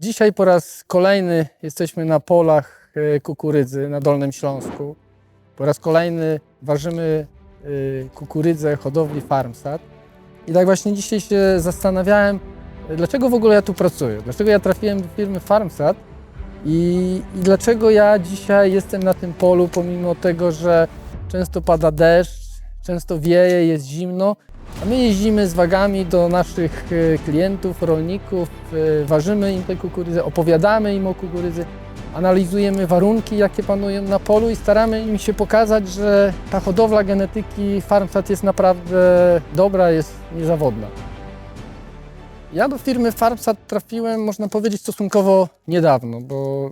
Dzisiaj po raz kolejny jesteśmy na polach e, kukurydzy na Dolnym Śląsku. Po raz kolejny ważymy e, kukurydzę hodowli Farmsat. I tak właśnie dzisiaj się zastanawiałem, dlaczego w ogóle ja tu pracuję, dlaczego ja trafiłem do firmy Farmsat i, i dlaczego ja dzisiaj jestem na tym polu, pomimo tego, że często pada deszcz, często wieje, jest zimno, a my jeździmy z wagami do naszych e, klientów, rolników, e, ważymy im tę kukurydzę, opowiadamy im o kukurydzy, analizujemy warunki, jakie panują na polu i staramy im się pokazać, że ta hodowla genetyki Farmsat jest naprawdę dobra, jest niezawodna. Ja do firmy Farmsat trafiłem, można powiedzieć, stosunkowo niedawno, bo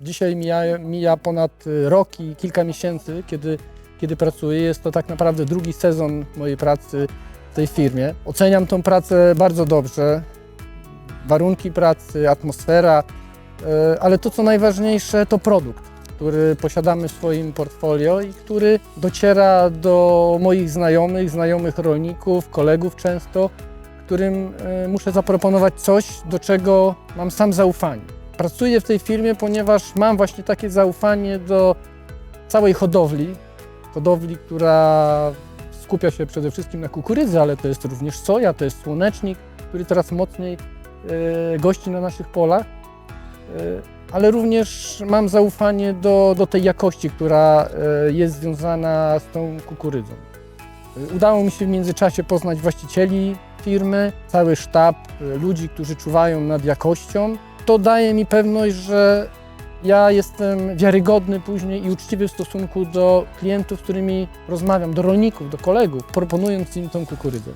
dzisiaj mija, mija ponad rok i kilka miesięcy, kiedy kiedy pracuję. Jest to tak naprawdę drugi sezon mojej pracy w tej firmie. Oceniam tą pracę bardzo dobrze. Warunki pracy, atmosfera, e, ale to co najważniejsze to produkt, który posiadamy w swoim portfolio i który dociera do moich znajomych, znajomych rolników, kolegów często, którym e, muszę zaproponować coś, do czego mam sam zaufanie. Pracuję w tej firmie, ponieważ mam właśnie takie zaufanie do całej hodowli, hodowli, która skupia się przede wszystkim na kukurydzy, ale to jest również soja, to jest słonecznik, który coraz mocniej e, gości na naszych polach. E, ale również mam zaufanie do, do tej jakości, która e, jest związana z tą kukurydzą. Udało mi się w międzyczasie poznać właścicieli firmy, cały sztab ludzi, którzy czuwają nad jakością. To daje mi pewność, że ja jestem wiarygodny później i uczciwy w stosunku do klientów, z którymi rozmawiam, do rolników, do kolegów, proponując im tą kukurydzę.